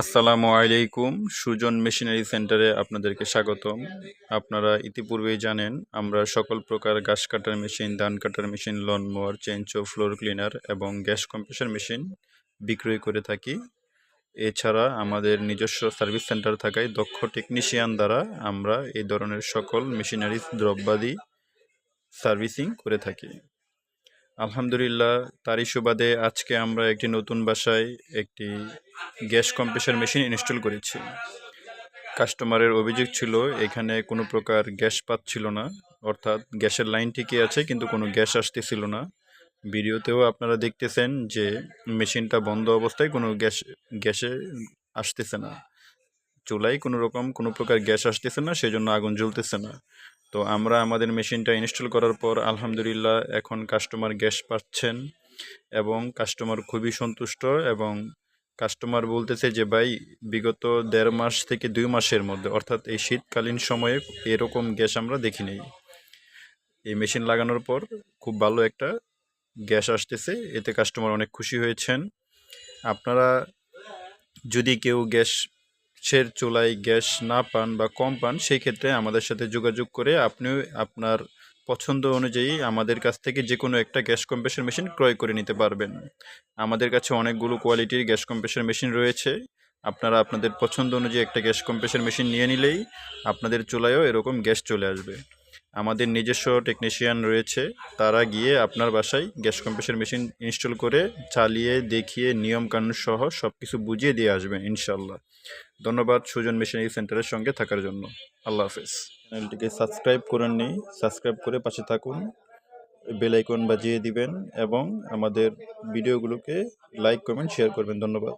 আসসালামু আলাইকুম। সুজন মেশিনারি সেন্টারে আপনাদেরকে স্বাগতম। আপনারা ইতিপূর্বেই জানেন, আমরা সকল প্রকার ঘাস কাটার মেশিন, ধান কাটার মেশিন লন মোয়ার চেঞ্চো ফ্লোর ক্লিনার এবং গ্যাস কম্প্রেসার মেশিন বিক্রয় করে থাকি। এছাড়া আমাদের নিজস্ব সার্ভিস সেন্টার থাকায় দক্ষ টেকনিশিয়ান দ্বারা আমরা এই ধরনের সকল মেশিনারি দ্রব্যাদি সার্ভিসিং করে থাকি। আলহামদুলিল্লাহ, তারই সুবাদে আজকে আমরা একটি নতুন বাসায় একটি গ্যাস কম্প্রেসার মেশিন ইনস্টল করেছি। কাস্টমারের অভিযোগ ছিল, এখানে কোনো প্রকার গ্যাস পাচ্ছিল না। অর্থাৎ গ্যাসের লাইন ঠিকই আছে, কিন্তু কোনো গ্যাস আসতেছিল না। ভিডিওতেও আপনারা দেখতেছেন যে মেশিনটা বন্ধ অবস্থায় কোনো গ্যাস, গ্যাসে আসতেছে না। চুলায় কোনো রকম কোনো প্রকার গ্যাস আসতেছে না, সেজন্য আগুন জ্বলতেছে না। তো আমরা আমাদের মেশিনটা ইনস্টল করার পর আলহামদুলিল্লাহ এখন কাস্টমার গ্যাস পাচ্ছেন এবং কাস্টমার খুবই সন্তুষ্ট এবং কাস্টমার বলতেছে যে, ভাই, বিগত দেড় মাস থেকে দুই মাসের মধ্যে, অর্থাৎ এই শীতকালীন সময়ে এরকম গ্যাস আমরা দেখি নেই। এই মেশিন লাগানোর পর খুব ভালো একটা গ্যাস আসতেছে, এতে কাস্টমার অনেক খুশি হয়েছেন। আপনারা যদি কেউ গ্যাসের চুলায় গ্যাস না পান বা কম পান, সেই ক্ষেত্রে আমাদের সাথে যোগাযোগ করে আপনিও আপনার পছন্দ অনুযায়ী আমাদের কাছ থেকে যে কোনো একটা গ্যাস কম্প্রেশন মেশিন ক্রয় করে নিতে পারবেন। আমাদের কাছে অনেকগুলো কোয়ালিটির গ্যাস কম্প্রেশন মেশিন রয়েছে। আপনারা আপনাদের পছন্দ অনুযায়ী একটা গ্যাস কম্প্রেশন মেশিন নিয়ে নিলেই আপনাদের চুলায়ও এরকম গ্যাস চলে আসবে। আমাদের নিজস্ব টেকনিশিয়ান রয়েছে। তারা গিয়ে আপনার বাসায় গ্যাস কম্প্রেসার মেশিন ইনস্টল করে চালিয়ে, দেখিয়ে নিয়ম কানুন সহ সব কিছু বুঝিয়ে দিয়ে আসবেন ইনশাল্লাহ ধন্যবাদ সুজন মেশিনারি সেন্টারের সঙ্গে থাকার জন্য। আল্লাহ হাফেজ। চ্যানেলটিকে সাবস্ক্রাইব করেন নি সাবস্ক্রাইব করে পাশে থাকুন বেল আইকন বাজিয়ে দিবেন এবং আমাদের ভিডিওগুলোকে লাইক কমেন্ট শেয়ার করবেন। ধন্যবাদ।